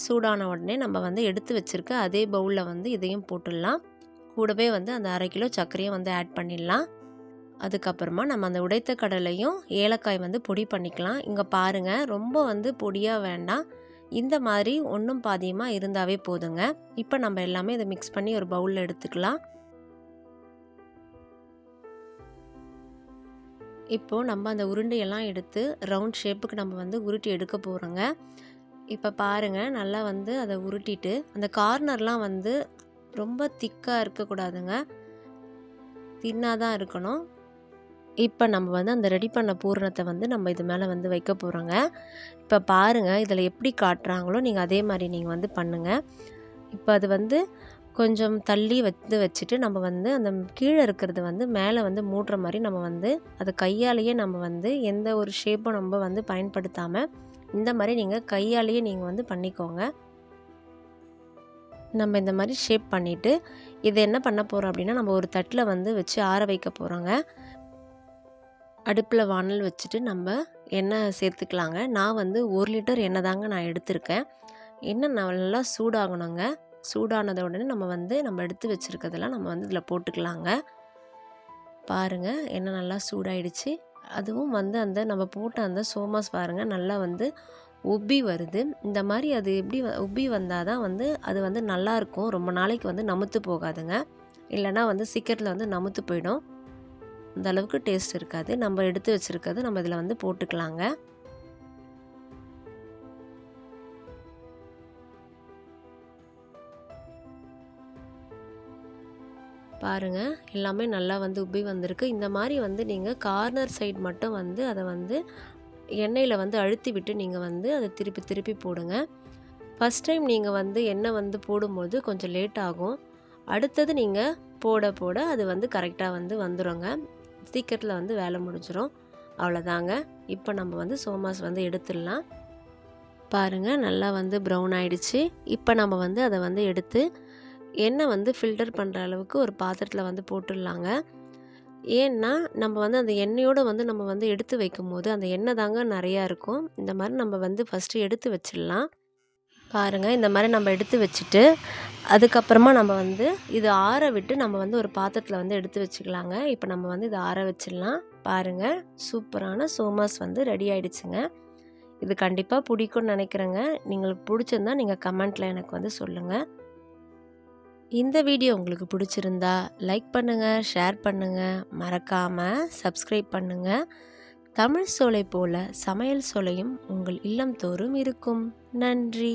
சூடான உடனே நம்ம வந்து எடுத்து வச்சுருக்க அதே பவுலில் வந்து இதையும் போட்டுடலாம். கூடவே வந்து அந்த அரை கிலோ சர்க்கரையும் வந்து ஆட் பண்ணிடலாம். அதுக்கப்புறமா நம்ம அந்த உடைத்த கடலையும் ஏலக்காய் வந்து பொடி பண்ணிக்கலாம். இங்கே பாருங்கள் ரொம்ப வந்து பொடியாக வேண்டாம். இந்த மாதிரி ஒன்றும் பாதியமாக இருந்தாவே போதுங்க. இப்போ நம்ம எல்லாமே இதை மிக்ஸ் பண்ணி ஒரு பவுலில் எடுத்துக்கலாம். இப்போது நம்ம அந்த உருண்டையெல்லாம் எடுத்து ரவுண்ட் ஷேப்புக்கு நம்ம வந்து உருட்டி எடுக்க போகிறோங்க இப்போ பாருங்கள் நல்லா வந்து அதை உருட்டிட்டு அந்த கார்னர்லாம் வந்து ரொம்ப திக்காக இருக்கக்கூடாதுங்க தின்னாக தான் இருக்கணும். இப்போ நம்ம வந்து அந்த ரெடி பண்ண பூரணத்தை வந்து நம்ம இது மேலே வந்து வைக்க போகிறோங்க இப்போ பாருங்கள் இதில் எப்படி காட்டுறாங்களோ நீங்கள் அதே மாதிரி நீங்கள் வந்து பண்ணுங்கள் இப்போ அது வந்து கொஞ்சம் தள்ளி வந்து வச்சுட்டு நம்ம வந்து அந்த கீழே இருக்கிறது வந்து மேலே வந்து மூடுற மாதிரி நம்ம வந்து அதை கையாலேயே நம்ம வந்து எந்த ஒரு ஷேப்பும் நம்ம வந்து பயன்படுத்தாமல் இந்த மாதிரி நீங்கள் கையாலேயே நீங்கள் வந்து பண்ணிக்கோங்க. நம்ம இந்த மாதிரி ஷேப் பண்ணிவிட்டு இதை என்ன பண்ண போகிறோம் அப்படின்னா நம்ம ஒரு தட்டில் வந்து வச்சு ஆற வைக்க போகிறோங்க அடுப்பில் வானல் வச்சுட்டு நம்ம எண்ணெய் சேர்த்துக்கலாங்க. நான் வந்து ஒரு லிட்டர் எண்ணெய் தாங்க நான் எடுத்திருக்கேன். எண்ணெய் நல்லா சூடாகணுங்க. சூடானத உடனே நம்ம வந்து நம்ம எடுத்து வச்சுருக்கிறதெல்லாம் நம்ம வந்து இதில் போட்டுக்கலாங்க. பாருங்கள் எண்ணெய் நல்லா சூடாயிடுச்சு. அதுவும் வந்து அந்த நம்ம போட்ட அந்த சோமாஸ் பாருங்கள் நல்லா வந்து உப்பி வருது. இந்த மாதிரி அது எப்படி உப்பி வந்தால் தான் வந்து அது வந்து நல்லாயிருக்கும் ரொம்ப நாளைக்கு வந்து நமுத்து போகாதுங்க. இல்லைனா வந்து சீக்கிரத்தில் வந்து நமுத்து போயிடும். அந்த அளவுக்கு டேஸ்ட் இருக்காது. நம்ம எடுத்து வச்சுருக்கிறது நம்ம இதில் வந்து போட்டுக்கலாங்க. பாருங்கள் எல்லாமே நல்லா வந்து உப்பி வந்திருக்கு. இந்த மாதிரி வந்து நீங்கள் கார்னர் சைட் மட்டும் வந்து அதை வந்து எண்ணெயில் வந்து அழுத்தி விட்டு நீங்கள் வந்து அதை திருப்பி திருப்பி போடுங்க. ஃபஸ்ட் டைம் நீங்கள் வந்து எண்ணெய் வந்து போடும்போது கொஞ்சம் லேட் ஆகும். அடுத்தது நீங்கள் போட போட அது வந்து கரெக்டாக வந்து வந்துடுங்க சீக்கிரத்தில் வந்து வேலை முடிஞ்சிடும் அவ்வளோதாங்க இப்போ நம்ம வந்து சோமாஸ் வந்து எடுத்துடலாம். பாருங்கள் நல்லா வந்து ப்ரௌன் ஆயிடுச்சு. இப்போ நம்ம வந்து அதை வந்து எடுத்து எண்ணெய் வந்து ஃபில்டர் பண்ணுற அளவுக்கு ஒரு பாத்திரத்தில் வந்து போட்டுடலாங்க. ஏன்னா நம்ம வந்து அந்த எண்ணெயோடு வந்து நம்ம வந்து எடுத்து வைக்கும் போது அந்த எண்ணெய் தாங்க நிறையா இருக்கும். இந்த மாதிரி நம்ம வந்து ஃபஸ்ட்டு எடுத்து வச்சிடலாம். பாருங்கள் இந்த மாதிரி நம்ம எடுத்து வச்சுட்டு அதுக்கப்புறமா நம்ம வந்து இது ஆற விட்டு நம்ம வந்து ஒரு பாத்திரத்தில் வந்து எடுத்து வச்சுக்கலாங்க. இப்போ நம்ம வந்து இது ஆற வச்சிடலாம். பாருங்கள் சூப்பரான சோமாஸ் வந்து ரெடி ஆகிடுச்சுங்க இது கண்டிப்பாக பிடிக்கும்னு நினைக்கிறேங்க. உங்களுக்கு பிடிச்சிருந்தா நீங்கள் கமெண்ட்டில் எனக்கு வந்து சொல்லுங்கள் இந்த வீடியோ உங்களுக்கு பிடிச்சிருந்தா லைக் பண்ணுங்கள் ஷேர் பண்ணுங்கள் மறக்காமல் சப்ஸ்கிரைப் பண்ணுங்கள் தமிழ் சோலை போல சமையல் சோலையும் உங்கள் இல்லம் தோறும் இருக்கும். நன்றி.